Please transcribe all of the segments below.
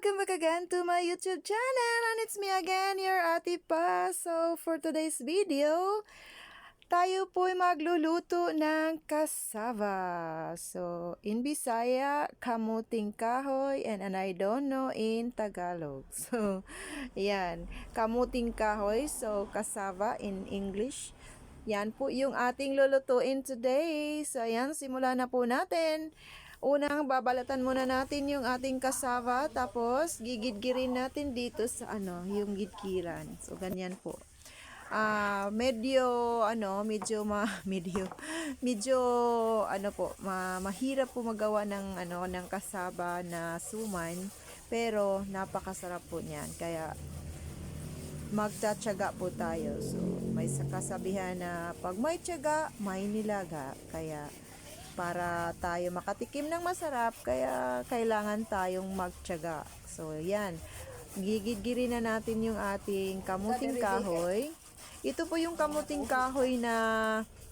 welcome back again to my YouTube channel and it's me again, your Ate Pa. So, for today's video, tayo po ay magluluto ng kasava. So, in Bisaya, kamuting kahoy and, and I don't know in Tagalog. So, yan, kamuting kahoy, so kasava in English. Yan po yung ating lulutuin today. So, ayan, simulan na po natin. Unang babalatan muna natin yung ating kasava tapos gigidgirin natin dito sa ano, yung gidgiran. So ganyan po. Ah, medyo ano, medyo ma medyo medyo ano po, ma, mahirap po magawa ng ano ng kasaba na suman, pero napakasarap po niyan. Kaya magtatyaga po tayo. So, may kasabihan na pag may tiyaga, may nilaga. Kaya para tayo makatikim ng masarap kaya kailangan tayong magtiyaga. So yan, gigidgirin na natin yung ating kamuting kahoy. Ito po yung kamuting kahoy na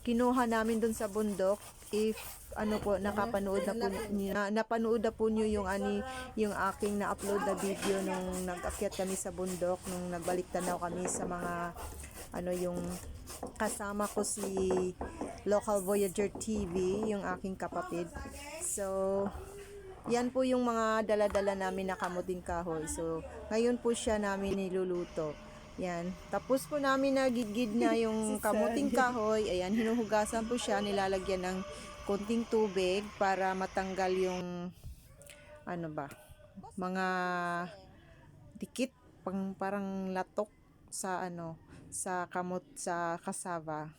kinuha namin dun sa bundok. If ano po nakapanood na po na, napanood na po niyo yung ani yung aking na-upload na video nung nag-akyat kami sa bundok nung nagbalik tanaw kami sa mga ano yung kasama ko si Local Voyager TV, yung aking kapatid. So, yan po yung mga dala-dala namin na kamuting kahoy. So, ngayon po siya namin niluluto. Yan. Tapos po namin nagigid na yung kamuting kahoy. Ayan, hinuhugasan po siya. Nilalagyan ng konting tubig para matanggal yung ano ba, mga dikit, pang, parang latok sa ano, sa kamot, sa kasava.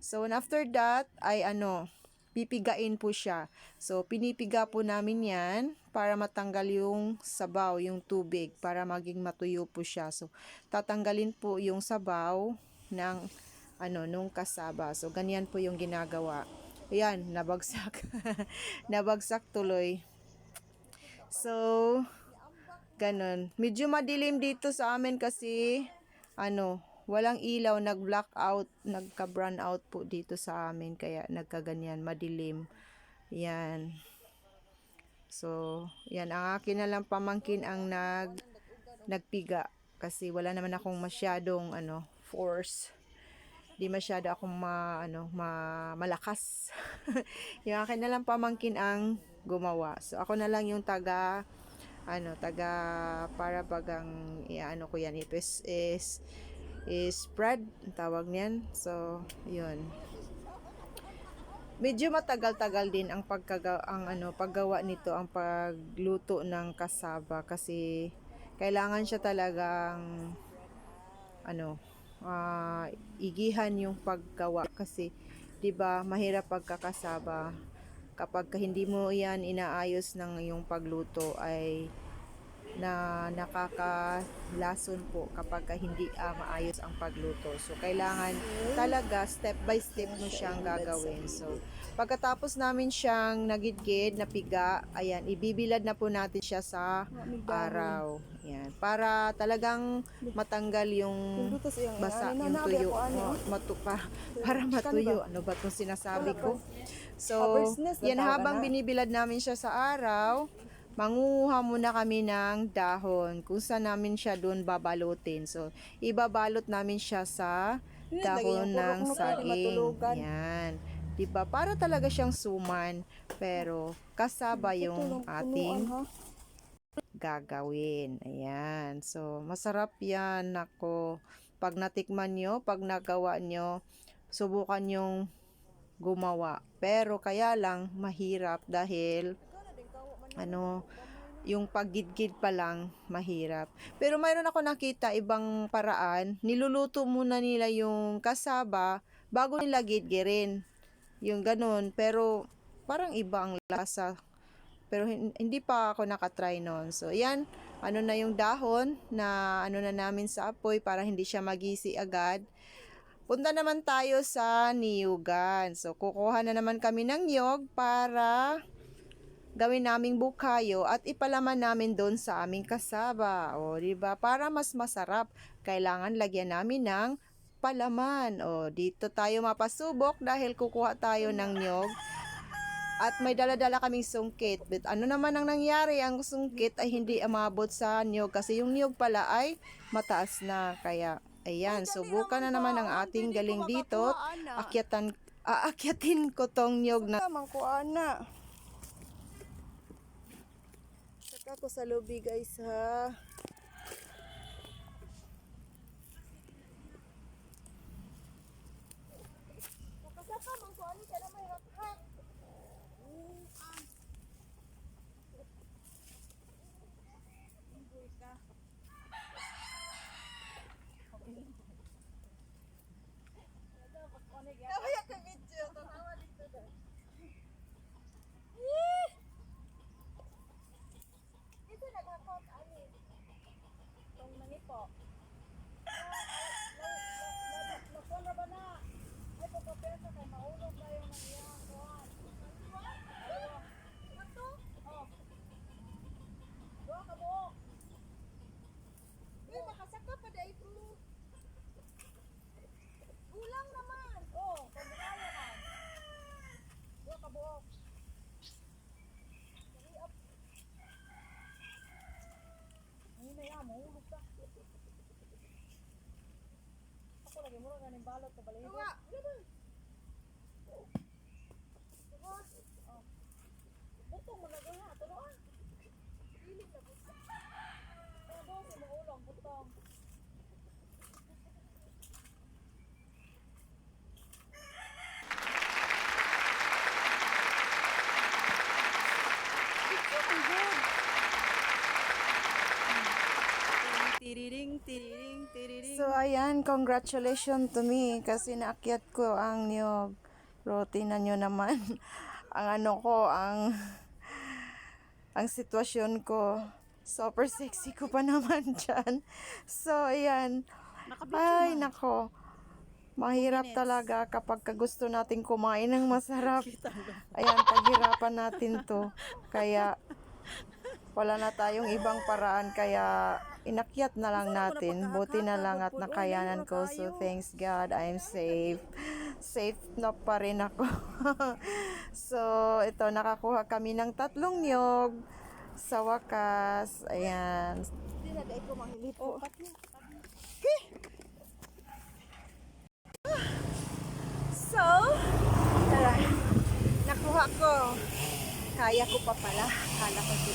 So, and after that, ay ano, pipigain po siya. So, pinipiga po namin yan para matanggal yung sabaw, yung tubig, para maging matuyo po siya. So, tatanggalin po yung sabaw ng ano, nung kasaba. So, ganyan po yung ginagawa. Ayan, nabagsak. nabagsak tuloy. So, ganun. Medyo madilim dito sa amin kasi, ano, walang ilaw, nag-black out, nagka-brown out po dito sa amin, kaya nagkaganyan, madilim. Yan. So, yan, ang akin na lang pamangkin ang nag, nagpiga, kasi wala naman akong masyadong, ano, force. Di masyado akong ma, ano, ma, malakas. yung akin na lang pamangkin ang gumawa. So, ako na lang yung taga, ano, taga, para bagang, ano ko yan, ito is, is is spread, tawag niyan. So, yun. Medyo matagal-tagal din ang pagkaga ang ano paggawa nito ang pagluto ng kasaba kasi kailangan siya talagang ano uh, igihan yung paggawa kasi 'di ba mahirap pagkakasaba kapag hindi mo yan inaayos ng yung pagluto ay na nakakalason po kapag hindi uh, maayos ang pagluto. So, kailangan talaga step by step mo siyang gagawin. So, pagkatapos namin siyang nagidgid, napiga, ayan, ibibilad na po natin siya sa araw. Ayan, para talagang matanggal yung basa, yung tuyo. Matu, para, para matuyo. Ano ba itong sinasabi ko? So, yan habang binibilad namin siya sa araw, manguha muna kami ng dahon kung saan namin siya doon babalutin. So, ibabalot namin siya sa dahon ng saging. Yan. Diba? Para talaga siyang suman. Pero, kasaba yung ating gagawin. Ayan. So, masarap yan. Nako. Pag natikman nyo, pag nagawa nyo, subukan yung gumawa. Pero, kaya lang, mahirap dahil ano, yung paggidgid pa lang mahirap. Pero mayroon ako nakita ibang paraan, niluluto muna nila yung kasaba bago nila gidgirin. Yung ganun, pero parang iba ang lasa. Pero hindi pa ako nakatry noon. So, yan, ano na yung dahon na ano na namin sa apoy para hindi siya magisi agad. Punta naman tayo sa niyugan. So, kukuha na naman kami ng niyog para gawin naming bukayo at ipalaman namin doon sa aming kasaba. O, di ba? Para mas masarap, kailangan lagyan namin ng palaman. O, dito tayo mapasubok dahil kukuha tayo ng nyog. At may dala-dala kaming sungkit. But ano naman ang nangyari? Ang sungkit ay hindi umabot sa niyog kasi yung niyog pala ay mataas na. Kaya, ayan, subukan na naman ang ating galing dito. Akyatan, aakyatin ko tong niyog na. Mangkuan na. Saka ko sa lobby guys ha. Kaya ka video, tanawa dito na. Dito naghakot, ani. Tong nangipo. Nakuha na ba na? Ay, pagkapesa kay maulog kayo ng iyang kuhan. Ito? Oh. Dua ka buok. Eh, makasaka pa dahil bro. Kulang naman. Oh, pagkakaya man. Dua ka buok. Dali up. Ay, na yan, mahulog ka. Mo lang ganing balot sa balahibo. Tuwa! Tuwa! Oh. Butong mo lagi ha, tuwa. Pilit na butong. Tuwa, si mahulog, butong. Tiriring, tiriring, tiriring. So ayan, congratulations to me kasi naakyat ko ang niyog. Routine na nyo naman. ang ano ko, ang ang sitwasyon ko. Super sexy ko pa naman dyan. So ayan. Ay, nako. Mahirap talaga kapag ka gusto natin kumain ng masarap. Ayan, paghirapan natin to. Kaya, wala na tayong ibang paraan. Kaya, inakyat na lang natin. Buti na lang at nakayanan ko. So, thanks God, I'm safe. Safe na pa rin ako. so, ito, nakakuha kami ng tatlong niyog. Sa wakas. Ayan. Oh. So, tara. Nakuha ko. Kaya ko pa pala. Kala ko di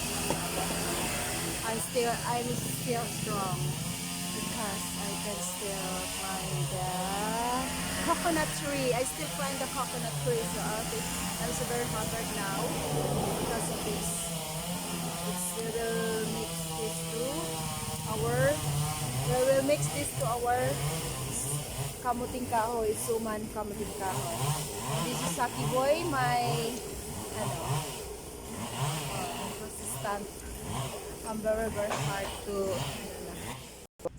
I'm still, I'm still strong. Because I can still find the coconut tree. I still find the coconut tree. So I think I'm so very hungry now because of this. It's, will mix this to our, we will mix this to our kamuting kahoy, suman kamuting kahoy. This is Saki Boy, my uh, assistant. Very very hard to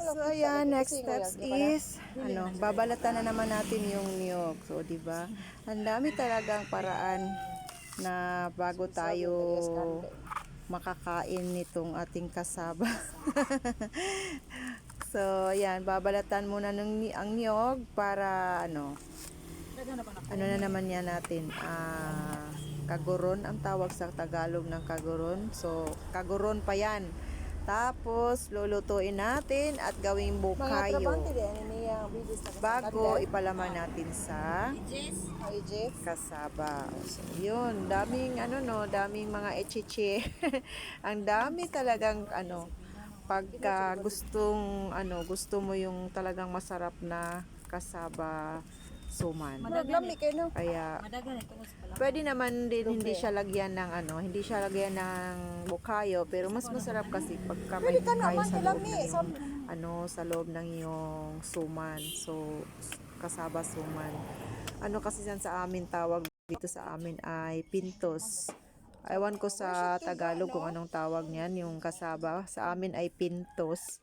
So ayan, next steps is ano, babalatan na naman natin yung niyog. So, di ba? Ang dami talagang paraan na bago tayo makakain nitong ating kasaba. so, ayan, babalatan muna ng ang niyog para ano, ano na naman yan natin, ah, kaguron ang tawag sa Tagalog ng kaguron. So, kaguron pa yan. Tapos, lulutuin natin at gawing bukayo. Bago ipalaman natin sa kasaba. So, yun, daming ano no, daming mga echiche. ang dami talagang ano, pagka gustong ano, gusto mo yung talagang masarap na kasaba suman. No? Kaya Pwede naman din hindi siya lagyan ng ano, hindi siya lagyan ng bukayo, pero mas masarap kasi pagka may bukayo sa loob ng iyong, ano, sa loob ng iyong suman. So, kasaba suman. Ano kasi yan sa amin tawag dito sa amin ay pintos. Ewan ko sa Tagalog kung anong tawag niyan, yung kasaba. Sa amin ay pintos.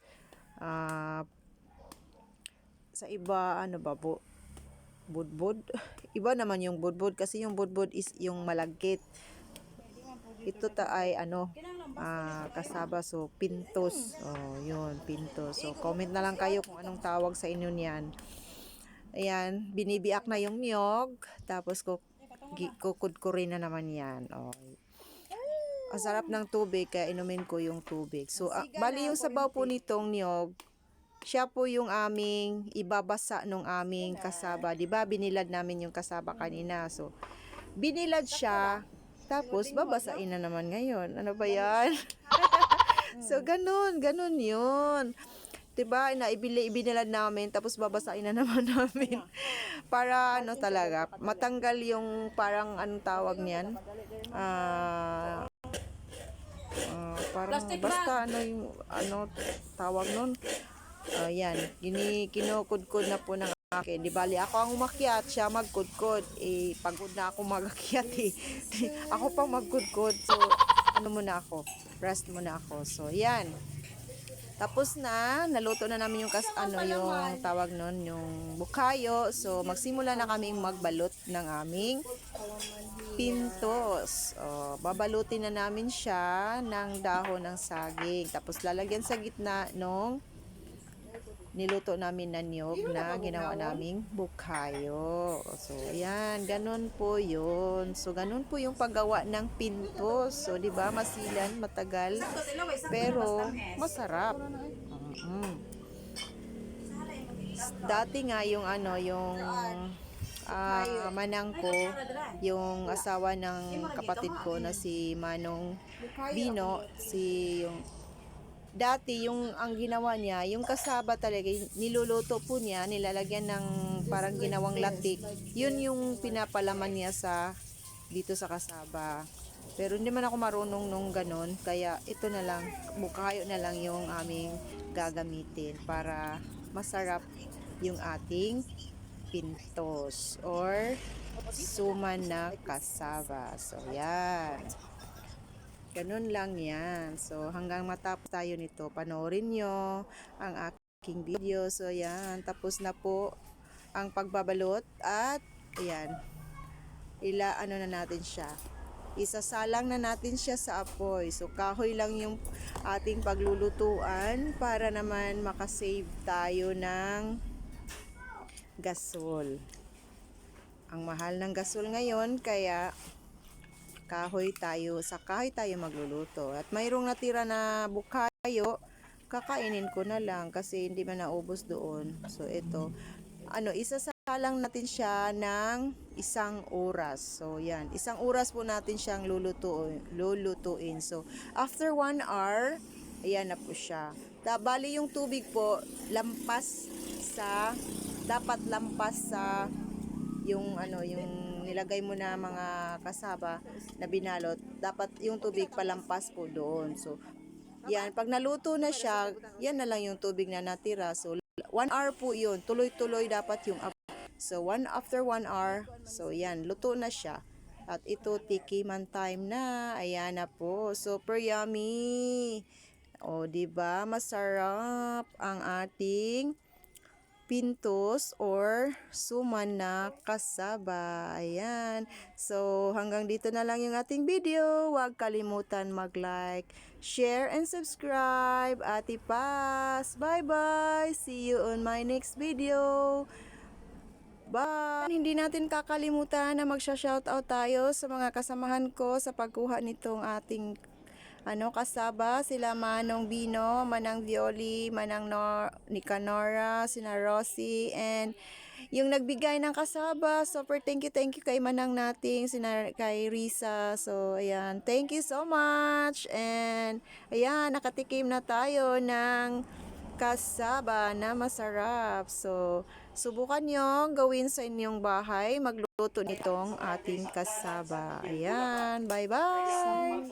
Ah, sa iba, ano ba, bu budbud. Iba naman yung budbud kasi yung budbud is yung malagkit. Ito ta ay ano, ah, kasaba so pintos. Oh, yun, pintos. So comment na lang kayo kung anong tawag sa inyo niyan. Ayan, binibiak na yung niyog. Tapos ko kukudkurin na naman yan. Oh. Ang sarap ng tubig, kaya inumin ko yung tubig. So, ah, bali yung sabaw po nitong niyog, siya po yung aming ibabasa nung aming kasaba. 'Di ba? Binilad namin yung kasaba kanina. So, binilad siya, tapos babasain na naman ngayon. Ano ba yan? so, ganun, ganun yun. 'Di ba? Naibili, ibinilad namin, tapos babasain na naman namin. Para ano talaga, matanggal yung parang anong tawag niyan? Ah... ah, parang basta ano yung ano tawag nun Ah, yan, gini kinukudkod na po ng akin. Di bali ako ang umakyat, siya magkudkod. Eh, pagod na ako magakyat eh. ako pang magkudkod. So, ano muna ako? Rest muna ako. So, yan. Tapos na, naluto na namin yung kas ano yung tawag nun, yung bukayo. So, magsimula na kaming magbalot ng aming pintos. O, babalutin na namin siya ng dahon ng saging. Tapos lalagyan sa gitna nung niluto namin na niyog na ginawa naming bukayo. So, yan. Ganun po yun. So, ganun po yung paggawa ng pintos. So, di ba Masilan, matagal. Pero, masarap. Mm. Dati nga yung ano, yung ah, manang ko, yung asawa ng kapatid ko na si Manong Bino, si yung dati yung ang ginawa niya, yung kasaba talaga, niluluto po niya, nilalagyan ng parang ginawang latik. Yun yung pinapalaman niya sa dito sa kasaba. Pero hindi man ako marunong nung ganun, kaya ito na lang, bukayo na lang yung aming gagamitin para masarap yung ating pintos or suman na kasaba. So, yan. Ganun lang yan. So, hanggang matapos tayo nito, panoorin nyo ang aking video. So, yan. Tapos na po ang pagbabalot at, ayan, ila ano na natin siya. Isasalang na natin siya sa apoy. So, kahoy lang yung ating paglulutuan para naman makasave tayo ng gasol. Ang mahal ng gasol ngayon, kaya kahoy tayo, sa kahoy tayo magluluto. At mayroong natira na bukayo, kakainin ko na lang kasi hindi man naubos doon. So ito, ano, isasalang natin siya ng isang oras. So yan, isang oras po natin siyang lulutuin. lulutuin. So after one hour, ayan na po siya. Bali yung tubig po, lampas sa, dapat lampas sa yung ano yung nilagay mo na mga kasaba na binalot dapat yung tubig palampas po doon. So yan pag naluto na siya yan na lang yung tubig na natira. So one hour po yun. Tuloy-tuloy dapat yung up so one after one hour so yan luto na siya. At ito tikiman time na. Ayan na po. Super yummy. O di ba? Masarap ang ating pintos or suman na kasaba. Ayan. So, hanggang dito na lang yung ating video. Huwag kalimutan mag-like, share, and subscribe. Ati Paz. Bye-bye. See you on my next video. Bye! Hindi natin kakalimutan na magsha-shoutout tayo sa mga kasamahan ko sa pagkuha nitong ating ano kasaba sila Manong Bino, Manang Violi, Manang Nor Nicanora, sina Rosie and yung nagbigay ng kasaba. Super thank you, thank you kay Manang nating, sina kay Risa. So ayan, thank you so much. And ayan, nakatikim na tayo ng kasaba na masarap. So, subukan nyo gawin sa inyong bahay. Magluto nitong ating kasaba. Ayan, bye-bye!